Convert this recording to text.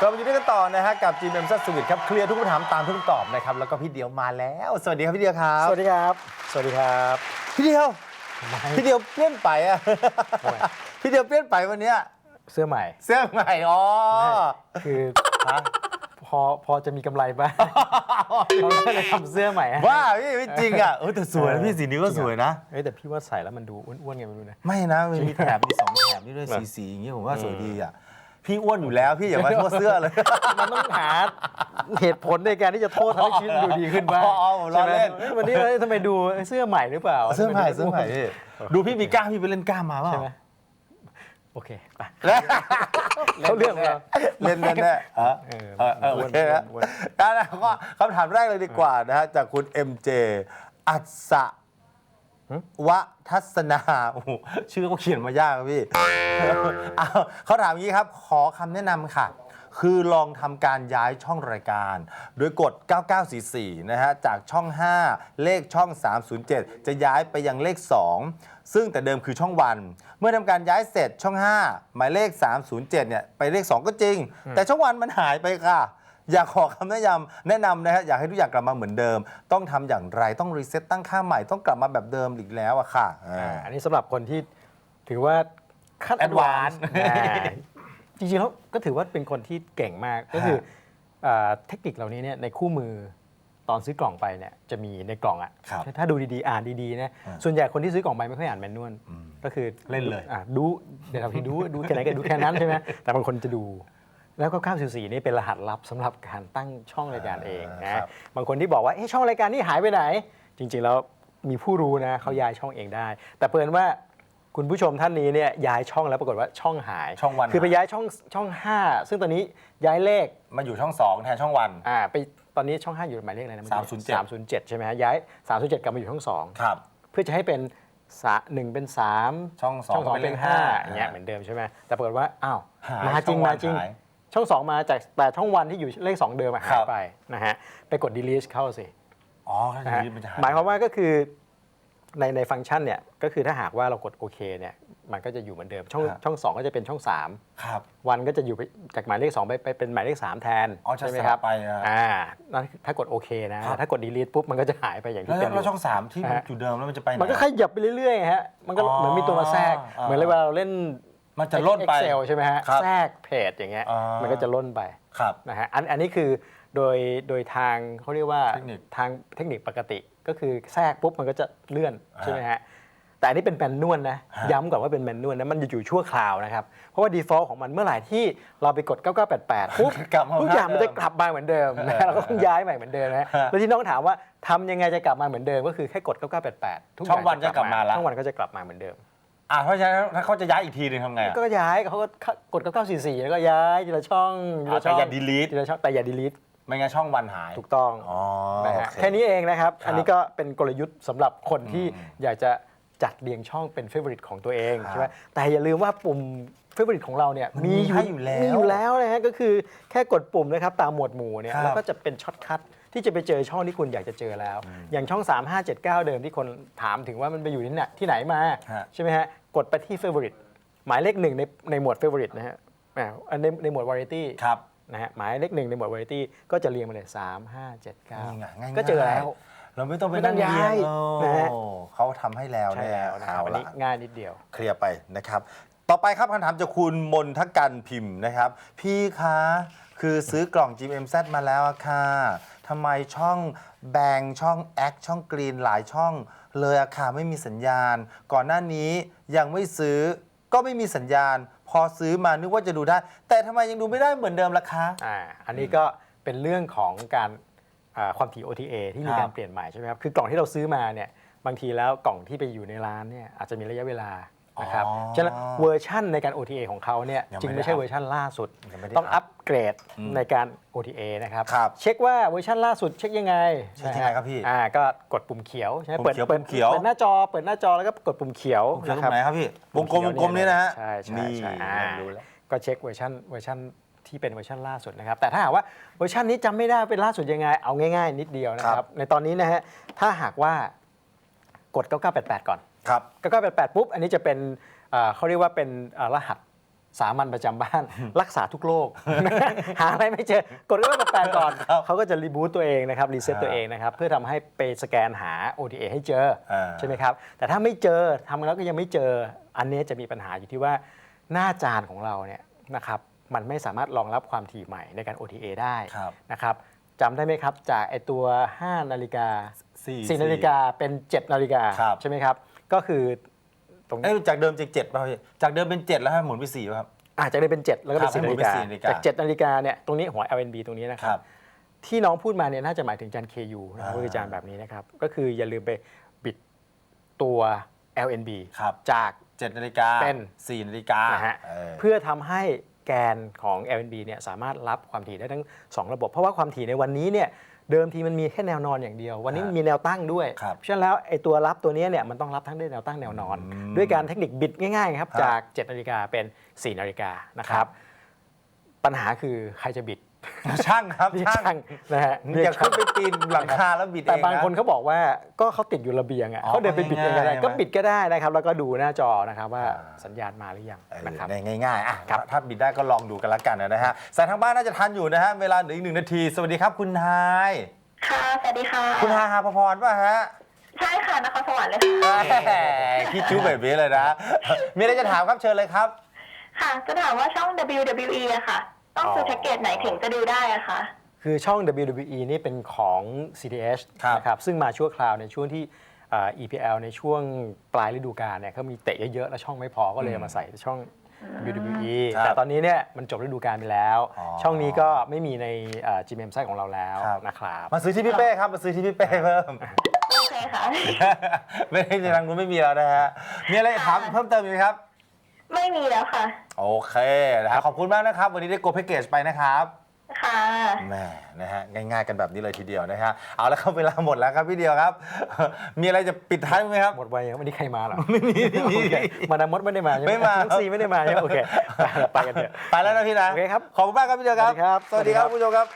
กลับมาอยู่ด้วยกันต่อนะฮะกับ GMM s สุวิทครับเคลียร์ทุกคำถามตามทุกคำตอบนะครับแล้วก็พี่เดียวมาแล้ว สวัสดีครับพี่เดียวครับ สวัสดีครับ สวัสดีครับ พี่เดียว พี่เดียวเปลี่ยนไปอะทำไม พี่เดียวเปลี่ยนไปวันเนี้ยเสื้อใหม่เสื้อใหม่อ๋อคือฮะพอพอจะมีกำไรบ้างเราก็เลยทำเสื้อใหม่ให้ว่าพี่ไม่จริงอะเออแต่สวยนะพี่สีนี้ก็สวยนะเฮ้ยแต่พี่ว่าใส่แล้วมันดูอ้วนๆไงไม่รู้นะ ไม่นะมันมีแถบมีสองแถบนี่ด้วยสีสีอย่างเงี้ยผมว่าสวยดีอะ พี่อ้วนอยู่แล้วพี่อย่ามาโทษเสื้อเลย มันต้องหาเหตุผลในการที่จะโทษทำให้ชีวิตมันดูดีขึ้นบ้างอ๋ออ๋อผมล้อเล่น ใช่ไหมวันนี้เอ้ยทำไมดูเสื้อใหม่หรือเปล่าเสื้อใหม่เสื้อใหม่พี่ดูพี่มีกล้ามพี่ไปเล่นกล้ามมาเปล่าใช่ไหมโอเคไปแล้วเขาเรื่องของเราเล่นแน่แน่ๆเออเออเออเออโอเคนะอ้วนได้แล้วก็คำถามแรกเลยดีกว่านะฮะจากคุณ MJ อัศ วทัศนาโอ้โหชื่อเขาเขียนมายากครับพี่เอาเขาถามอย่างนี้ครับ ขอคำแนะนำค่ะ คือลองทำการย้ายช่องรายการ โดยกด 9944 นะฮะ จากช่อง 5 เลขช่อง 307 จะย้ายไปยังเลข 2 ซึ่งแต่เดิมคือช่องวัน เมื่อทำการย้ายเสร็จช่อง 5 หมายเลข 307 เนี่ย ไปเลข 2 ก็จริง แต่ช่องวันมันหายไปค่ะ อยากขอคำแนะนำแนะนำนะฮะอยากให้ทุกอย่างกลับมาเหมือนเดิม ต้องทำอย่างไรต้องรีเซ็ตตั้งค่าใหม่ต้องกลับมาแบบเดิมอีกแล้วอะค่ะอ่า อ่าอันนี้สำหรับคนที่ถือว่าขั้น Advance advance อ่าจริงๆแล้วก็ถือว่าเป็นคนที่เก่งมากก็คืออ่าเทคนิคเหล่านี้เนี่ยในคู่มือตอนซื้อกล่องไปเนี่ยจะมีในกล่องอะครับถ้าดูดีๆ อ่านดีๆนะอ่าส่วนใหญ่คนที่ซื้อกล่องไปไม่ค่อยอ่านแมนนวลก็คือเล่นเลย อะดูเดี๋ยวเราที่ดูดูแค่ไหนก็ดูแค่นั้นใช่ไหมแต่บางคนจะดู แล้วก็ 944 นี่เป็นรหัสลับสำหรับการตั้งช่องรายการเองครันะบบางคนที่บอกว่าเอ๊ะช่องรายการนี่หายไปไหน จริง ๆ แล้วมีผู้รู้นะเขาย้ายช่องเองได้ แต่เปิดว่าคุณผู้ชมท่านนี้เนี่ยย้ายช่องแล้วปรากฏว่าช่องหาย ช่องวันคือไปหาย ย้ายช่องช่อง 5 ซึ่งตอนนี้ย้ายเลขมาอยู่ช่อง2แทนช่องวัน อ่าไปตอนนี้ช่อง 5 อยู่หมายเลขอะไรนะ307 307 ใช่ไหมฮะย้าย 307 กลับมาอยู่ช่อง ครับ 2 เพื่อจะให้เป็นสะหนึ่งเป็น 3 ช่องสองช่องสองเป็นเลเป็นขห้า5อย่างเงี้ยเหมือนเดิมใช่ไหมแต่ปรากฏว่าอ้าวหายมาจริงช่องวันมาจริง หาย ช่อง2มาจากแต่ช่องวันที่อยู่เลข2เดิมอะครัหายบไปนะฮะไปกด delete เข้าสิอ๋อแค่นะฮะนี้มันจะหายหมายความว่าก็คือในในฟังก์ชันเนี่ยก็คือถ้าหากว่าเรากดโอเคเนี่ยมันก็จะอยู่เหมือนเดิมช่องช่อง2ก็จะเป็นช่อง3ครับวันก็จะอยู่ไปจากหมายเลข2ไปไปเป็นหมายเลข 3 แทนอ๋อจะใช่ไหมสคลัรับบไปนะ อ่านั่นถ้ากดโอเคนะ ครับ ถ้ากด delete ปุ๊บมันก็จะหายไปอย่างแล้วที่เป็นอแล้วยู่ช่อง3ที่มันฮะ อยู่เดิมแล้วมันจะไปไหน มันก็ขยับไปเรื่อยๆฮะมันก็อ๋อเหมือนมีตัวมาแทรก อ่า เหมือนเวลาเราเล่น มันจะล่นไป Excel ใช่ไหมฮะครับแทรกเพจอย่างเงี้ยอ่ามั มันก็จะล่นไปครับ นะฮะอันอันนี้คือโดยโดยทางเขาเรียกว่าเทคนิคทางเทคนิคปกติก็คือแทรกปุ๊บมันก็จะเลื่อนอ่าใช่ไหมฮะแต่อันนี้เป็นแมนนวลนะฮะ ย้ำก่อนว่าเป็นแมนนวลนะมันอยู่ชั่วคราวนะครับ เพราะว่า default ของมันเมื่อไหร่ที่เราไปกด 9988ปุ๊บ กลับมาทุกอย่างมันจะเดิกลับมาเหมือนเดิมนะเออเราก็ต้องย้ายใหม่เหมือนเดิมนะฮะแล้วที่น้องถามว่าทำยังไงจะกลับมาเหมือนเดิมก็คือแค่กด 9988ทุกอช่อย่างวันจะกลับมาละ ช่องวันก็จะกลับมาเหมือนเดิม อะเพราะฉะนั้นถ้าเขาจะย้ายอีกทีหนึงทำไงอะก็ย้ายเขาก็กด9944แล้วก็ย้ายทีละช่องทีละช่องแต่อย่า delete ทีละช่องแต่อย่า delete ไม่งั้นช่องวันหายถูกต้อง อ๋อนะฮะโอเคแค่นี้เองนะครับครับ อันนี้ก็เป็นกลยุทธ์สำหรับคนที่อืมอยากจะจัดเรียงช่องเป็นเฟ v o r i t e ของตัวเองครับใช่ไหมแต่อย่าลืมว่าปุ่มเฟ v o r i t e ของเราเนี่ยมันมีให้อยู่แล้วมีอยู่แล้วนะฮะก็คือแค่กดปุ่มนะครับตามหมวดหมู่เนี่ยครับแล้วก็จะเป็นช็อตคัทที่จะไปเจอช่องที่คุณอยากจะเจอแล้ว อย่างช่อง 3579 เดิมที่คนถามถึงว่ามันไปอยู่ที่ไหนที่ไหนมาฮะ ใช่ไหมฮะ กดไปที่เฟ v o r i t e หมายเลขหนึ่งในในหมวดเฟ v o r i t e นะฮะอ่าอันในในหมวด variety ครับ นะฮะหมายเลขหนึ่งในหมวด variety ก็จะเรียงมาเลย3 5 7นี่ไงง่าย9ๆก็เจอแล้ว เราไม่ต้องไปไม่ต้นั่องงเรียนย้ายโอ้นะฮะเขาทำให้แล้วใช่เนี่ยแล้วนะครับเอาอันนี้ละ ง่ายนิดเดียว เคลียร์ไปนะครับ ต่อไปครับคำถามจากคุณมนทกันพิมพ์นะครับ พี่คะ คือซื้อกล่อง GMZ มาแล้วอะค่ะทำไมช่องแบงช่องแอคช่องกรีนหลายช่อง เลยอะค่ะไม่มีสัญญาณ ก่อนหน้านี้ยังไม่ซื้อก็ไม่มีสัญญาณ พอซื้อมานึกว่าจะดูได้ แต่ทำไมยังดูไม่ได้เหมือนเดิมล่ะคะ อ่าอันนี้ก็เป็นเรื่องของการอ่าความถี่ OTA ที่มีครักาบรเปลี่ยนใหม่ใช่ไหมครับ คือกล่องที่เราซื้อมาเนี่ยบางทีแล้วกล่องที่ไปอยู่ในร้านเนี่ยอาจจะมีระยะเวลา นะครับอ๋อฉะนั้นเวอร์ชั่นในการ OTA ของเขาเนี่ยยังไม่จึงได้ไม่ใช่อัพเวอร์ชั่นล่าสุด ยังไม่ได้ต้องอัอัพปเกรดอืมในการ OTA นะครับ ครับเช็คว่าเวอร์ชันล่าสุดเช็คยังไงเช็คยังไงครับพี่อ่าก็กดปุ่มเขียวใช่ไหมปุ่มเปิดเขียวเปิดปุ่มเขียว เปิดหน้าจอเปิดหน้าจอแล้วก็กดปุ่มเขียวผมเขียนตรนะงไหนครับพี่วงกลมวงกลมนี้นะฮะใช่ใช่นี่ใช่อ่ารู้แล้ว ก็เช็คเวอร์ชันเวอร์ชันที่เป็นเวอร์ชันล่าสุดนะครับ แต่ถ้าหากว่าเวอร์ชันนี้จำไม่ได้เป็นล่าสุดยังไงเอาง่าย ๆ นิดเดียวนะคครัรับ บในตอนนี้นะฮะถ้าหากว่ากด 9988 ก่อน ครับ9988ปุ๊บ อันนี้จะเป็นเอ่อเขาเรียกว่าเป็นเอ่อรหัสสามัญประจำบ้าน รักษาทุกโรค หาอะไรไม่เจอกดเรื่องมาแปลก่อนเขาก็จะรีบูตตัวเองนะครับรีเซ็ตตัวเองนะครับ เพื่อทำให้ไปสแกนหา OTA ให้เจอ อ่า ใช่ไหมครับ แต่ถ้าไม่เจอทำแล้วก็ยังไม่เจออันนี้จะมีปัญหาอยู่ที่ว่าหน้าจานของเราเนี่ยนะครับมันไม่สามารถรองรับความถี่ใหม่ในการ OTA ได้ครับ นะครับจำได้ไหมครับ จากไอตัว 5 นาฬิกา สี่ 4 นาฬิกาเป็น 7 นาฬิกา ครับ ใช่ไหมครับ ก็คือตรง เอ้ยจากเดิมจากเจ็ดป่ะพี่จากเดิมเป็นเจ็ดแล้วให้หมุนไปสี่ป่ะครับ อาจจะได้เป็น 7 แล้วก็เป็ครับน4นาฬิกาให้หมุนเป็น4นาฬิกา จาก7นาฬิกาเนี่ยตรงนี้หัว LNB ตรงนี้นะคครัรับบที่น้องพูดมาเนี่ยน่าจะหมายถึงจาน KU นะครับอ่า ก็คือจานแบบนี้นะครับ ก็คืออย่าลืมไปบิดตัว LNB ครับจาก เจ็ดนาฬิกาเป็นสี่นาฬิกานะฮะ เออ เพื่อทำให้แกนของ LNB เนี่ยสามารถรับความถี่ได้ทั้ง 2 ระบบ เพราะว่าความถี่ในวันนี้เนี่ย เดิมทีมันมีแค่แนวนอนอย่างเดียว วันนี้มันมีแนวตั้งด้วยครับเพราะฉะนั้นแล้วไอ้ตัวรับตัวเนี้ยเนี่ยมันต้องรับทั้งด้วยแนวตั้งแนวนอน อืมด้วยการเทคนิคบิดง่ายๆครับครับจาก7นาฬิกาเป็น 4 นาฬิกานะคครัรับ บ ปัญหาคือใครจะบิด ช่างครับเรียกช่างช่างนะฮะอเรียย่ากช่าขึ้งนไปปีนหลังคาแล้วบิดเองแต่บางะคนเขาบอกว่าก็เขาติดอยู่ระเบียงอะอ๋อเขาเดินไปบิดเองก็ได้ง่ายๆก็บิดก็ได้นะครับ แล้วก็ดูหน้าจอนะครับว่าอ่า สัญญาณมาหรือยังเออนะครับง่ายๆอะครับ ถ้าบิดได้ก็ลองดูกันละกันนะฮะสายทางบ้านน่าจะทันอยู่นะฮะเวลาเหลืออีกหนึ่งนาที สวัสดีครับคุณไฮายค่ะ สวัสดีค่ะ คุณไฮายฮาพพรป่ะฮะใช่ค่ะนครสวรรค์เลยค่ะ แหมคิดจู้แบบนี้เลยนะ มีอะไรจะถามครับเชิญเลยครับ ค่ะ จะถามว่าช่อง WWE อะค่ะ ต้องซื้ออ๋อแพ็กเกจไหนถึงจะดูได้อะคะ คือช่อง WWE นี่เป็นของ CDH ครับนะครับซึ่งมาชั่วคราวในช่วงที่อ่า EPL ในช่วงปลายฤดูกาลเนี่ยเขามีเตะเยอะๆ แล้วช่องไม่พอก็เลยเอามาใส่ช่อง WWE ครับแต่ตอนนี้เนี่ยมันจบฤดูกาลไปแล้ว อ๋อช่องนี้ก็ไม่มีในอ่า GMM ไซต์ของเราแล้วครับ นะครับมาซื้อที่พี่เป้ครับมาซื้อที่พี่เป้เพิ่ม โอเคค่ะ ไม่ได้ในทางนู้นไม่มีแล้วนะฮะมีอะไรจะถามเพิ่มเติมอีกไหมครับ ไม่มีแล้วค่ะ โอเคนะฮะขอบคุณมากนะครับ วันนี้ได้โกแพ็กเกจไปนะครับค่ะ แหม่นะฮะง่ายๆกันแบบนี้เลยทีเดียวนะฮะเอาแล้วครับเวลาหมดแล้วครับพี่เดียวครับ มีอะไรจะปิดท้ายไหมครับ หมดไวยังวันนี้ใครมาเหรอไม่มีมาดามมดไม่ได้มาใช่ไหมไม่มา น้องซีไม่ได้มาใช่ไหมโอเคไปไปกันเถอะ ไปแล้วนะพี่นะโอเคครับขอบคุณมากครับพี่เดียวครับ สวัสดีครับ สวัสดีครับสวัสดีครับคุณผู้ชมครับ